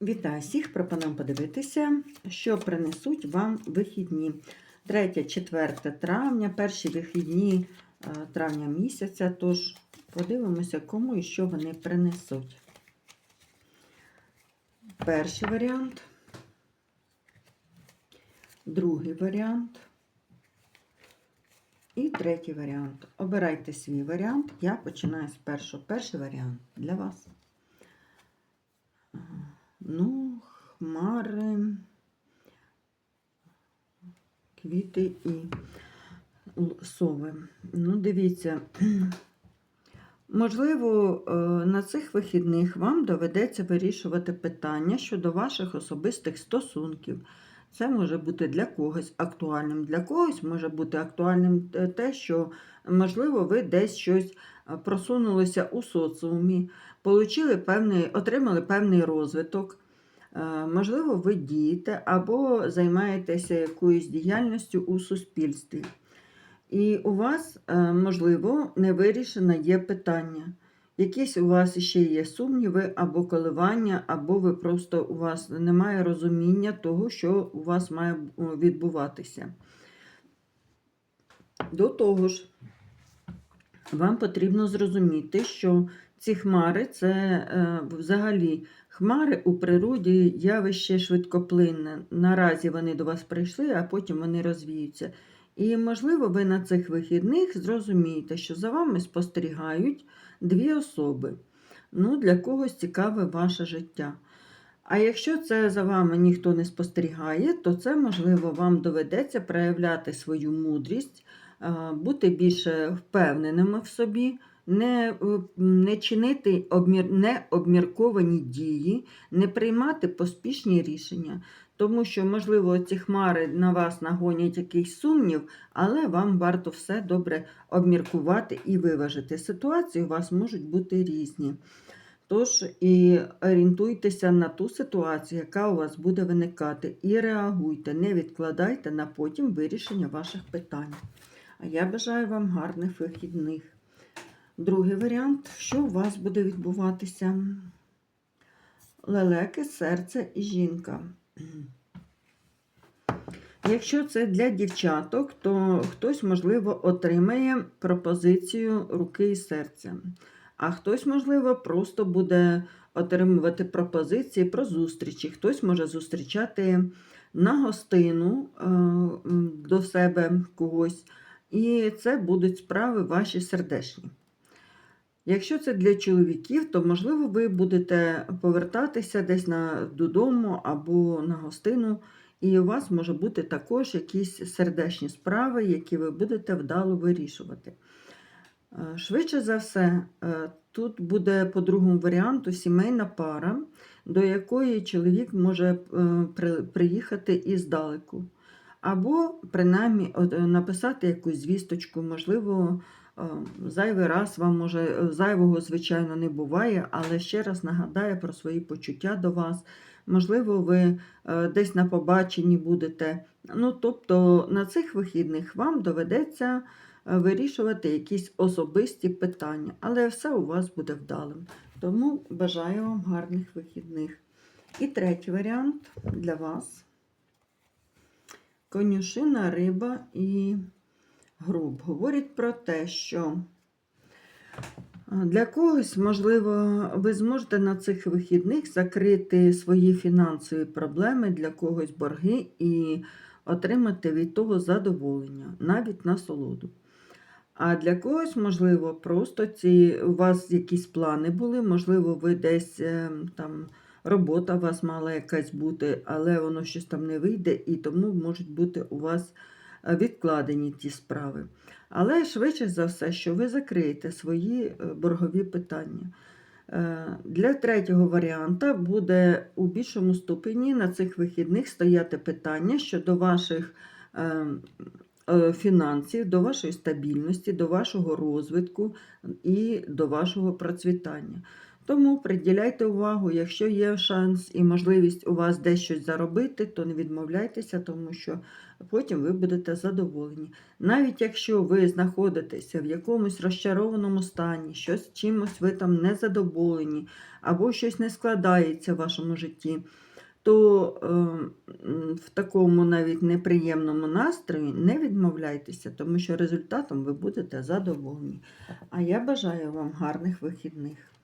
Вітаю всіх! Пропонуємо подивитися, що принесуть вам вихідні. 3-4 травня, перші вихідні е, травня місяця. Тож подивимося, кому і що вони принесуть. Перший варіант, другий варіант і третій варіант. Обирайте свій варіант. Я починаю з першого. Перший варіант для вас. Ну, хмари, квіти і сови. Ну, дивіться, можливо, е, на цих вихідних вам доведеться вирішувати питання щодо ваших особистих стосунків. Це може бути для когось актуальним, для когось може бути актуальним те- те, що, можливо, ви десь щось е, просунулися у соціумі, получили певний, отримали певний розвиток. Е, Можливо, ви дієте або займаєтеся якоюсь діяльністю у суспільстві. І у вас, е, можливо, не вирішене є питання. Якісь у вас ще є сумніви або коливання, або ви просто у вас немає розуміння того, що у вас має відбуватися. До того ж, вам потрібно зрозуміти, що ці хмари це е, взагалі хмари у природі явище швидкоплинне. Наразі вони до вас прийшли, а потім вони розвіються. І, можливо, ви на цих вихідних зрозумієте, що за вами спостерігають дві особи. Ну, для когось цікаве ваше життя. А якщо це за вами ніхто не спостерігає, то це, можливо, вам доведеться проявляти свою мудрість, е, бути більше впевненими в собі, не, е, не чинити обмір, необмірковані дії, не приймати поспішні рішення. Тому що, можливо, ці хмари на вас нагонять якийсь сумнів, але вам варто все добре обміркувати і виважити. Ситуації у вас можуть бути різні. Тож і орієнтуйтеся на ту ситуацію, яка у вас буде виникати, і реагуйте, не відкладайте на потім вирішення ваших питань. А я бажаю вам гарних вихідних. Другий варіант, що у вас буде відбуватися? Лелеки, серце і жінка. Якщо це для дівчаток, то хтось, можливо, отримає пропозицію руки і серця. А хтось, можливо, просто буде отримувати пропозиції про зустрічі. Хтось може зустрічати на гостину е, до себе когось. І це будуть справи ваші сердечні. Якщо це для чоловіків, то можливо ви будете повертатися десь на, додому або на гостину, і у вас може бути також якісь сердечні справи, які ви будете вдало вирішувати. Е, Швидше за все, е, тут буде по другому варіанту сімейна пара, до якої чоловік може е, приїхати іздалеку. Або принаймні написати якусь звісточку, можливо, зайвий раз вам може е, зайвого, звичайно, не буває, але ще раз нагадає про свої почуття до вас. Можливо, ви е, десь на побаченні будете. Ну, тобто на цих вихідних вам доведеться е, вирішувати якісь особисті питання, але все у вас буде вдалим. Тому бажаю вам гарних вихідних. І третій варіант для вас. Конюшина, риба і груб. Говорять про те, що для когось, можливо, ви зможете на цих вихідних закрити свої фінансові проблеми, для когось борги і отримати від того задоволення, навіть насолоду. А для когось, можливо, просто ці у вас якісь плани були, можливо, ви десь е, там робота у вас мала якась бути, але воно щось там не вийде, і тому можуть бути у вас е, відкладені ті справи. Але швидше за все, що ви закриєте свої е, боргові питання. Е, Для третього варіанта буде у більшому ступені на цих вихідних стояти питання щодо ваших е, е, фінансів, до вашої стабільності, до вашого розвитку і до вашого процвітання. Тому приділяйте увагу, якщо є шанс і можливість у вас десь щось заробити, то не відмовляйтеся, тому що потім ви будете задоволені. Навіть якщо ви знаходитеся в якомусь розчарованому стані, щось чимось ви там не задоволені, або щось не складається в вашому житті, то е, в такому навіть неприємному настрої не відмовляйтеся, тому що результатом ви будете задоволені. А я бажаю вам гарних вихідних.